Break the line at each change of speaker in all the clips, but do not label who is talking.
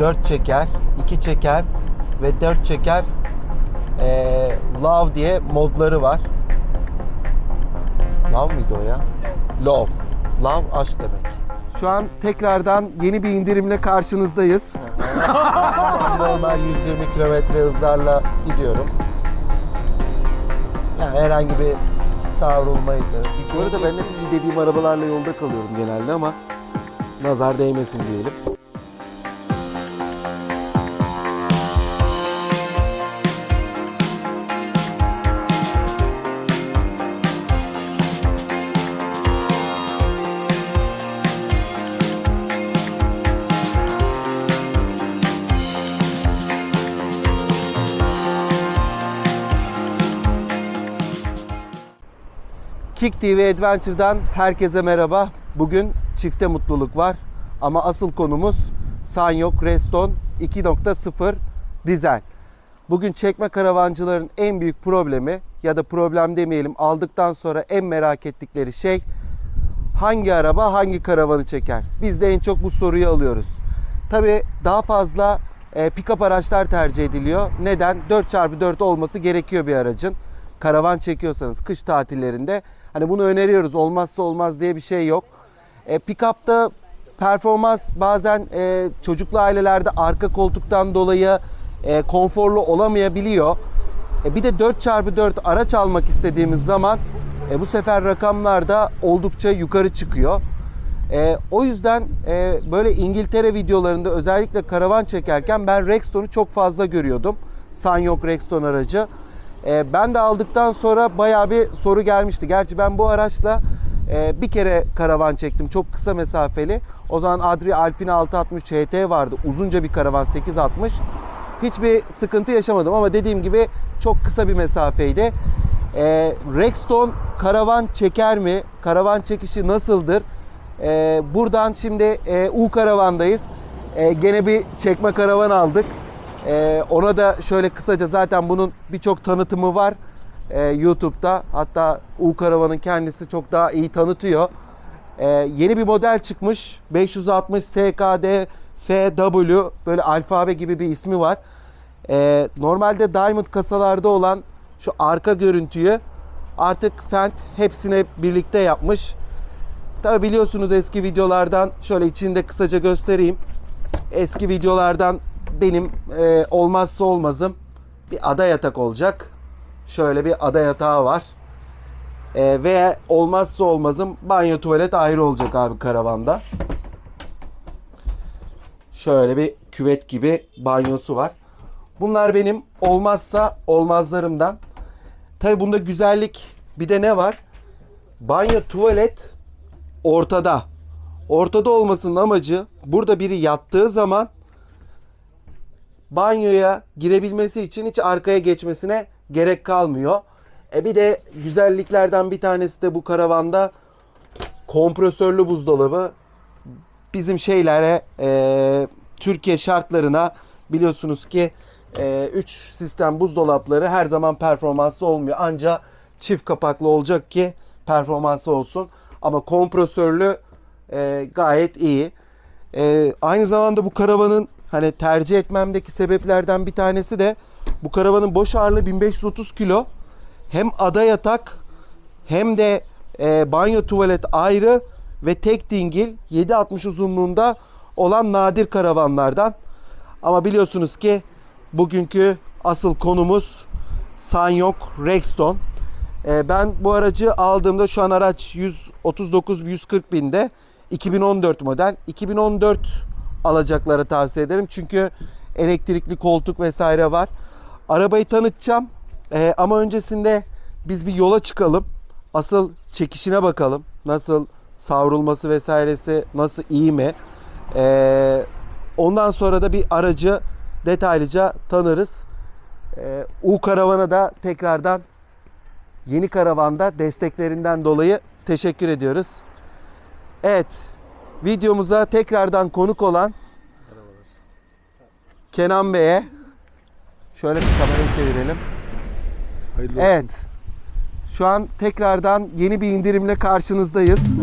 4 çeker, 2 çeker ve 4 çeker ee, Love diye modları var. Love mıydı o ya? Love. Love aşk demek. Şu an tekrardan yeni bir indirimle karşınızdayız. Normal 120 kilometre hızlarla gidiyorum. Yani herhangi bir savrulmaydı. Bu arada ben hep iyi dediğim arabalarla yolda kalıyorum genelde ama nazar değmesin diyelim. Kick TV Adventure'dan herkese merhaba. Bugün çifte mutluluk var ama asıl konumuz Sanyok Reston 2.0 dizel. Bugün çekme karavancıların en büyük problemi ya da problem demeyelim aldıktan sonra en merak ettikleri şey hangi araba hangi karavanı çeker? Biz de en çok bu soruyu alıyoruz. Tabii daha fazla e, pick-up araçlar tercih ediliyor. Neden? 4x4 olması gerekiyor bir aracın. Karavan çekiyorsanız kış tatillerinde hani bunu öneriyoruz. Olmazsa olmaz diye bir şey yok. E, pick-up'ta performans bazen e, çocuklu ailelerde arka koltuktan dolayı e, konforlu olamayabiliyor. E, bir de 4x4 araç almak istediğimiz zaman e, bu sefer rakamlar da oldukça yukarı çıkıyor. E, o yüzden e, böyle İngiltere videolarında özellikle karavan çekerken ben Rexton'u çok fazla görüyordum. Sanyok Rexton aracı. E, ben de aldıktan sonra bayağı bir soru gelmişti. Gerçi ben bu araçla e, bir kere karavan çektim. Çok kısa mesafeli. O zaman Adria Alpine 660 HT vardı. Uzunca bir karavan 860. Hiçbir sıkıntı yaşamadım ama dediğim gibi çok kısa bir mesafeydi. E, Rexton karavan çeker mi? Karavan çekişi nasıldır? E, buradan şimdi e, U karavandayız. E, gene bir çekme karavan aldık. E, ona da şöyle kısaca zaten bunun birçok tanıtımı var e, YouTube'da. Hatta U karavanın kendisi çok daha iyi tanıtıyor. E, yeni bir model çıkmış. 560 SKD FW böyle alfabe gibi bir ismi var. E, normalde Diamond kasalarda olan şu arka görüntüyü artık Fendt hepsine birlikte yapmış. Tabi biliyorsunuz eski videolardan şöyle içinde kısaca göstereyim. Eski videolardan benim e, olmazsa olmazım bir ada yatak olacak. Şöyle bir ada yatağı var. E, ve olmazsa olmazım banyo tuvalet ayrı olacak abi karavanda. Şöyle bir küvet gibi banyosu var. Bunlar benim olmazsa olmazlarımdan. Tabi bunda güzellik bir de ne var? Banyo tuvalet ortada. Ortada olmasının amacı burada biri yattığı zaman banyoya girebilmesi için hiç arkaya geçmesine gerek kalmıyor. E bir de güzelliklerden bir tanesi de bu karavanda kompresörlü buzdolabı. Bizim şeylere e, Türkiye şartlarına biliyorsunuz ki 3 sistem buzdolapları her zaman performanslı olmuyor. Ancak çift kapaklı olacak ki performanslı olsun. Ama kompresörlü e, gayet iyi. E, aynı zamanda bu karavanın hani tercih etmemdeki sebeplerden bir tanesi de bu karavanın boş ağırlığı 1530 kilo. Hem ada yatak hem de e, banyo tuvalet ayrı ve tek dingil 7.60 uzunluğunda olan nadir karavanlardan. Ama biliyorsunuz ki bugünkü asıl konumuz Sanyok Rexton. E, ben bu aracı aldığımda şu an araç 139-140 binde 2014 model. 2014 alacakları tavsiye ederim. Çünkü elektrikli koltuk vesaire var. Arabayı tanıtacağım. E, ama öncesinde biz bir yola çıkalım. Asıl çekişine bakalım. Nasıl savrulması vesairesi nasıl iyi mi? E, ondan sonra da bir aracı detaylıca tanırız. E, U karavana da tekrardan yeni karavanda desteklerinden dolayı teşekkür ediyoruz. Evet, videomuza tekrardan konuk olan Kenan Bey'e şöyle bir kamerayı çevirelim.
Hayırlı
Evet. Şu an tekrardan yeni bir indirimle karşınızdayız.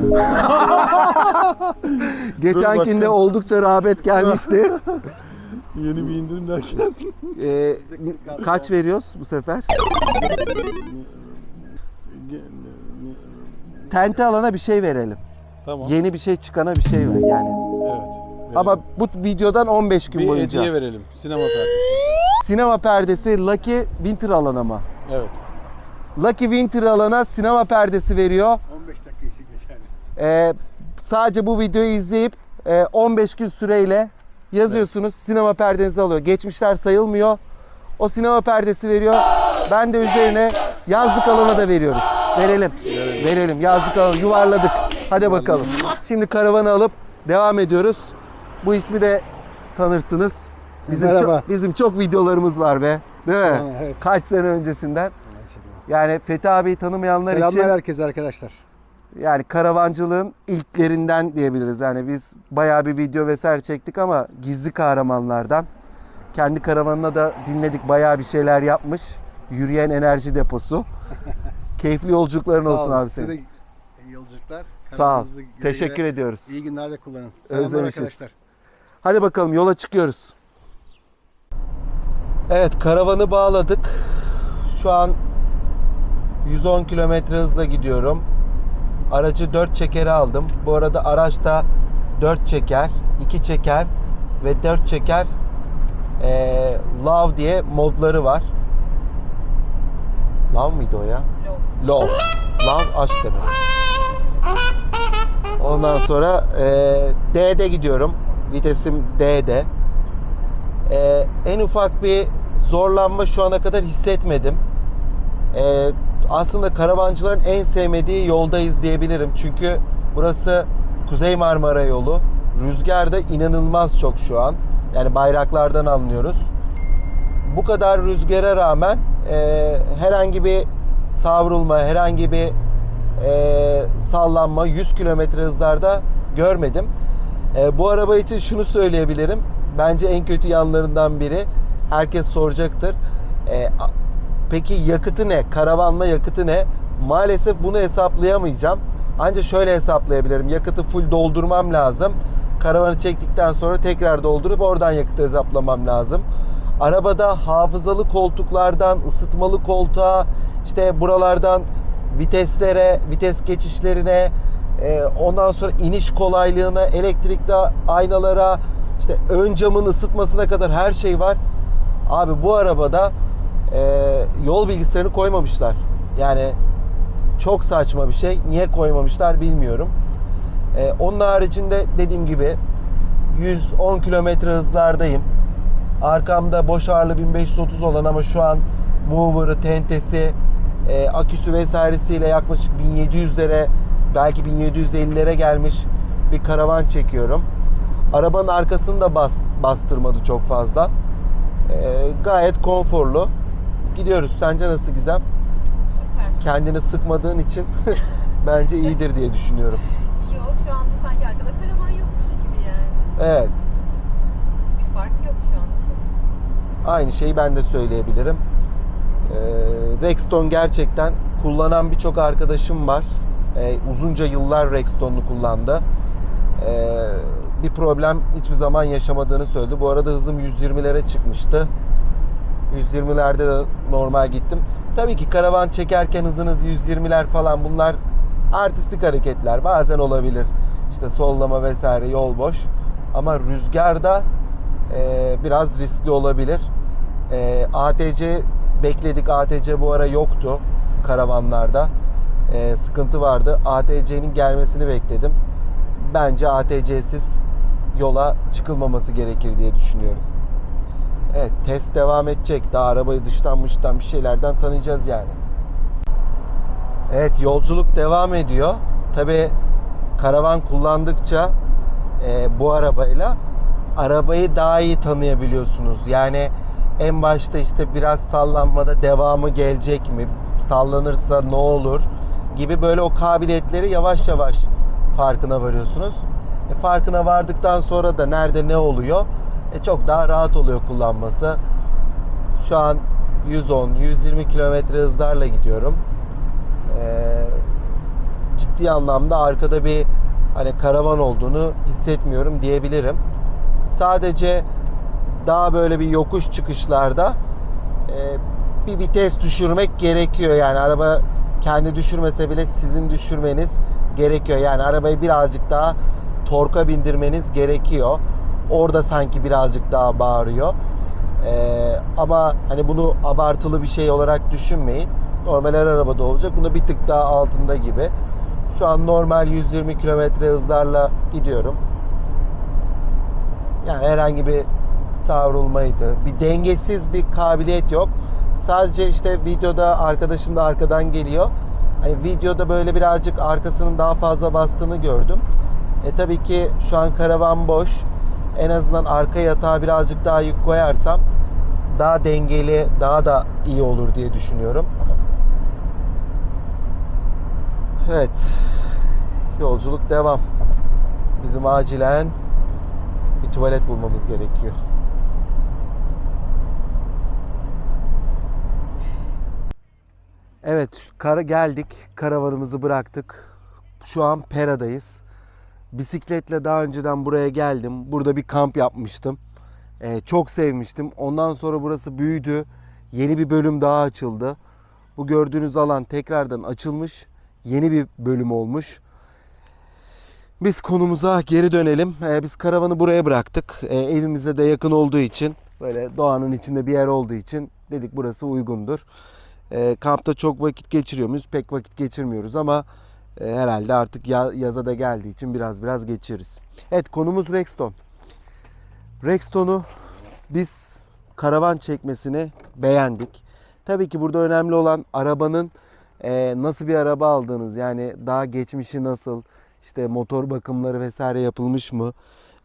Geçenkinde oldukça rağbet gelmişti.
Yeni bir indirim derken.
Ee, kaç veriyoruz bu sefer? Tente alana bir şey verelim.
Tamam.
Yeni bir şey çıkana bir şey ver yani.
Evet. verelim.
Ama bu videodan 15 gün
bir
boyunca.
hediye verelim. Sinema perdesi.
Sinema perdesi Lucky Winter alana mı?
Evet.
Lucky Winter alana sinema perdesi veriyor.
15 dakika için geçerli.
Ee, sadece bu videoyu izleyip e, 15 gün süreyle yazıyorsunuz. Sinema perdenizi alıyor. Geçmişler sayılmıyor. O sinema perdesi veriyor. Ben de üzerine yazlık alana da veriyoruz. Verelim. Verelim. Yazlık alanı yuvarladık. Hadi bakalım. Şimdi karavanı alıp devam ediyoruz. Bu ismi de tanırsınız. Bizim
Merhaba.
çok, bizim çok videolarımız var be. Değil mi?
Evet.
Kaç sene öncesinden. Yani Fethi abiyi tanımayanlar
Selamlar
için
herkese arkadaşlar.
yani karavancılığın ilklerinden diyebiliriz. Yani biz bayağı bir video vesaire çektik ama gizli kahramanlardan. Kendi karavanına da dinledik bayağı bir şeyler yapmış. Yürüyen enerji deposu. Keyifli yolculukların olsun abi
Size
senin.
de iyi yolculuklar.
Sağ ol.
Güle
Teşekkür ediyoruz.
İyi günlerde kullanın. Selamlar
Özlemişiz.
arkadaşlar.
Hadi bakalım yola çıkıyoruz. Evet karavanı bağladık. Şu an 110 kilometre hızla gidiyorum. Aracı 4 çekeri aldım. Bu arada araçta 4 çeker, 2 çeker ve 4 çeker eee Love diye modları var. Love mıydı o ya? Love. Love aşk demek. Ondan sonra eee D'de gidiyorum. Vitesim D'de. Eee, en ufak bir zorlanma şu ana kadar hissetmedim. Eee, aslında karavancıların en sevmediği yoldayız diyebilirim. Çünkü burası Kuzey Marmara yolu. Rüzgar da inanılmaz çok şu an. Yani bayraklardan anlıyoruz. Bu kadar rüzgara rağmen eee, herhangi bir savrulma, herhangi bir eee, sallanma 100 kilometre hızlarda görmedim. E, bu araba için şunu söyleyebilirim. Bence en kötü yanlarından biri. Herkes soracaktır. E, peki yakıtı ne? Karavanla yakıtı ne? Maalesef bunu hesaplayamayacağım. Ancak şöyle hesaplayabilirim. Yakıtı full doldurmam lazım. Karavanı çektikten sonra tekrar doldurup oradan yakıtı hesaplamam lazım. Arabada hafızalı koltuklardan ısıtmalı koltuğa işte buralardan viteslere, vites geçişlerine, e, ondan sonra iniş kolaylığına, elektrikli aynalara, işte ön camın ısıtmasına kadar her şey var. Abi bu arabada e, yol bilgisayarını koymamışlar. Yani çok saçma bir şey. Niye koymamışlar bilmiyorum. E, onun haricinde dediğim gibi 110 kilometre hızlardayım. Arkamda boş ağırlı 1530 olan ama şu an mover'ı, tentesi, e, aküsü vesairesiyle yaklaşık 1700'lere belki 1750'lere gelmiş bir karavan çekiyorum. Arabanın arkasını da bas, bastırmadı çok fazla. E, gayet konforlu. Gidiyoruz. Sence nasıl Gizem?
Süper.
Kendini sıkmadığın için bence iyidir diye düşünüyorum.
İyi o şu anda sanki arkada karavan yokmuş gibi yani.
Evet.
Bir fark yok şu an için.
Aynı şeyi ben de söyleyebilirim. Ee, Rexton gerçekten kullanan birçok arkadaşım var. Ee, uzunca yıllar Rexton'u kullandı. Ee, bir problem hiçbir zaman yaşamadığını söyledi. Bu arada hızım 120'lere çıkmıştı. 120'lerde de normal gittim. Tabii ki karavan çekerken hızınız 120'ler falan bunlar artistik hareketler. Bazen olabilir. İşte sollama vesaire yol boş. Ama rüzgarda e, biraz riskli olabilir. E, ATC bekledik. ATC bu ara yoktu karavanlarda. E, sıkıntı vardı. ATC'nin gelmesini bekledim. Bence ATC'siz yola çıkılmaması gerekir diye düşünüyorum. Evet test devam edecek. Daha arabayı dıştan mıştan bir şeylerden tanıyacağız yani. Evet yolculuk devam ediyor. Tabi karavan kullandıkça e, bu arabayla arabayı daha iyi tanıyabiliyorsunuz. Yani en başta işte biraz sallanmada devamı gelecek mi? Sallanırsa ne olur? Gibi böyle o kabiliyetleri yavaş yavaş farkına varıyorsunuz. E, farkına vardıktan sonra da nerede ne oluyor? E, çok daha rahat oluyor kullanması. Şu an 110, 120 kilometre hızlarla gidiyorum. Ee, ciddi anlamda arkada bir hani karavan olduğunu hissetmiyorum diyebilirim. Sadece daha böyle bir yokuş çıkışlarda e, bir vites düşürmek gerekiyor. Yani araba kendi düşürmese bile sizin düşürmeniz gerekiyor. Yani arabayı birazcık daha torka bindirmeniz gerekiyor. Orada sanki birazcık daha bağırıyor. Ee, ama hani bunu abartılı bir şey olarak düşünmeyin. Normal her arabada olacak. Bunu bir tık daha altında gibi. Şu an normal 120 km hızlarla gidiyorum. Yani herhangi bir savrulmaydı. Bir dengesiz bir kabiliyet yok. Sadece işte videoda arkadaşım da arkadan geliyor. Hani videoda böyle birazcık arkasının daha fazla bastığını gördüm. E tabii ki şu an karavan boş. En azından arka yatağa birazcık daha yük koyarsam daha dengeli, daha da iyi olur diye düşünüyorum. Evet. Yolculuk devam. Bizim acilen bir tuvalet bulmamız gerekiyor. Evet, kara geldik. Karavanımızı bıraktık. Şu an Pera'dayız. Bisikletle daha önceden buraya geldim. Burada bir kamp yapmıştım. Ee, çok sevmiştim. Ondan sonra burası büyüdü. Yeni bir bölüm daha açıldı. Bu gördüğünüz alan tekrardan açılmış. Yeni bir bölüm olmuş. Biz konumuza geri dönelim. Ee, biz karavanı buraya bıraktık. Ee, evimize de yakın olduğu için, böyle doğanın içinde bir yer olduğu için dedik burası uygundur. Ee, kampta çok vakit geçiriyor muyuz? Pek vakit geçirmiyoruz ama e, herhalde artık ya- yaza da geldiği için biraz biraz geçiririz. Evet konumuz Rexton. Rexton'u biz karavan çekmesini beğendik. Tabii ki burada önemli olan arabanın e, nasıl bir araba aldığınız yani daha geçmişi nasıl işte motor bakımları vesaire yapılmış mı?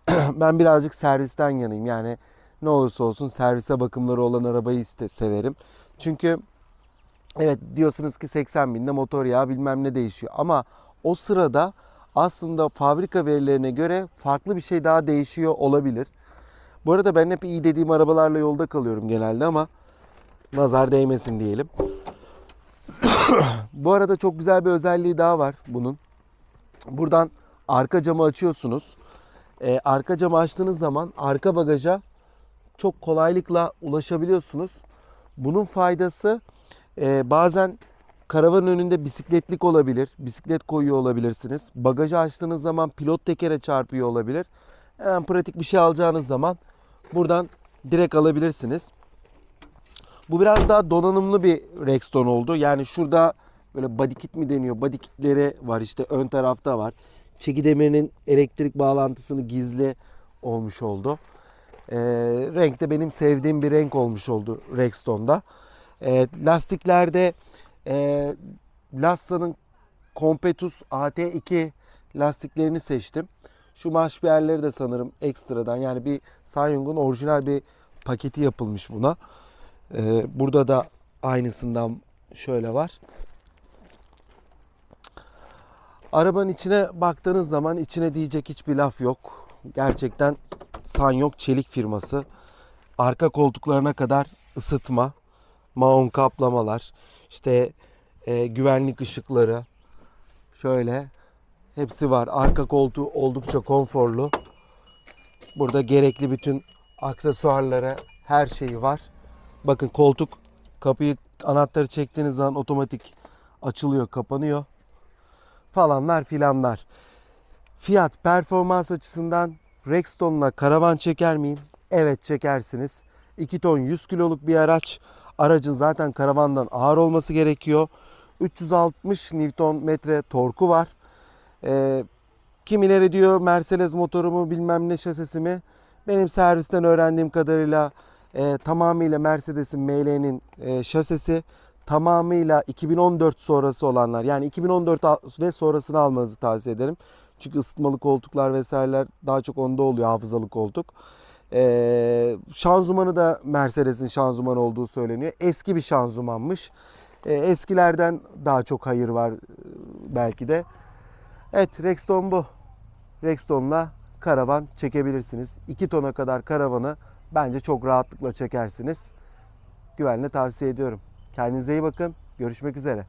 ben birazcık servisten yanayım yani ne olursa olsun servise bakımları olan arabayı iste severim. Çünkü evet diyorsunuz ki 80 binde motor yağı bilmem ne değişiyor ama o sırada aslında fabrika verilerine göre farklı bir şey daha değişiyor olabilir. Bu arada ben hep iyi dediğim arabalarla yolda kalıyorum genelde ama nazar değmesin diyelim. Bu arada çok güzel bir özelliği daha var bunun. Buradan arka camı açıyorsunuz. Ee, arka camı açtığınız zaman arka bagaja çok kolaylıkla ulaşabiliyorsunuz. Bunun faydası e, bazen karavanın önünde bisikletlik olabilir. Bisiklet koyuyor olabilirsiniz. Bagajı açtığınız zaman pilot tekere çarpıyor olabilir. Hemen pratik bir şey alacağınız zaman buradan direkt alabilirsiniz. Bu biraz daha donanımlı bir Rexton oldu. Yani şurada böyle body kit mi deniyor? Body kitleri var işte ön tarafta var. Çeki demirinin elektrik bağlantısını gizli olmuş oldu. Ee, renk de benim sevdiğim bir renk olmuş oldu Rexton'da. Ee, lastiklerde e, Lassa'nın Competus AT2 lastiklerini seçtim. Şu marşpiyerleri de sanırım ekstradan yani bir Sanyong'un orijinal bir paketi yapılmış buna. Ee, burada da aynısından şöyle var. Arabanın içine baktığınız zaman içine diyecek hiçbir laf yok. Gerçekten Sanyok çelik firması. Arka koltuklarına kadar ısıtma, maon kaplamalar, işte e, güvenlik ışıkları şöyle hepsi var. Arka koltuğu oldukça konforlu. Burada gerekli bütün aksesuarlara her şeyi var. Bakın koltuk kapıyı anahtarı çektiğiniz zaman otomatik açılıyor, kapanıyor falanlar filanlar. Fiyat performans açısından Rexton'la karavan çeker miyim? Evet çekersiniz. 2 ton 100 kiloluk bir araç. Aracın zaten karavandan ağır olması gerekiyor. 360 Nm torku var. Ee, kimileri diyor Mercedes motoru mu bilmem ne şasisi mi. Benim servisten öğrendiğim kadarıyla e, tamamıyla Mercedes'in ML'nin e, şasisi tamamıyla 2014 sonrası olanlar yani 2014 al- ve sonrasını almanızı tavsiye ederim. Çünkü ısıtmalı koltuklar vesaireler daha çok onda oluyor hafızalı koltuk. Ee, şanzımanı da Mercedes'in şanzımanı olduğu söyleniyor. Eski bir şanzımanmış. Ee, eskilerden daha çok hayır var e, belki de. Evet Rexton bu. Rexton'la karavan çekebilirsiniz. 2 tona kadar karavanı bence çok rahatlıkla çekersiniz. Güvenle tavsiye ediyorum. Kendinize iyi bakın. Görüşmek üzere.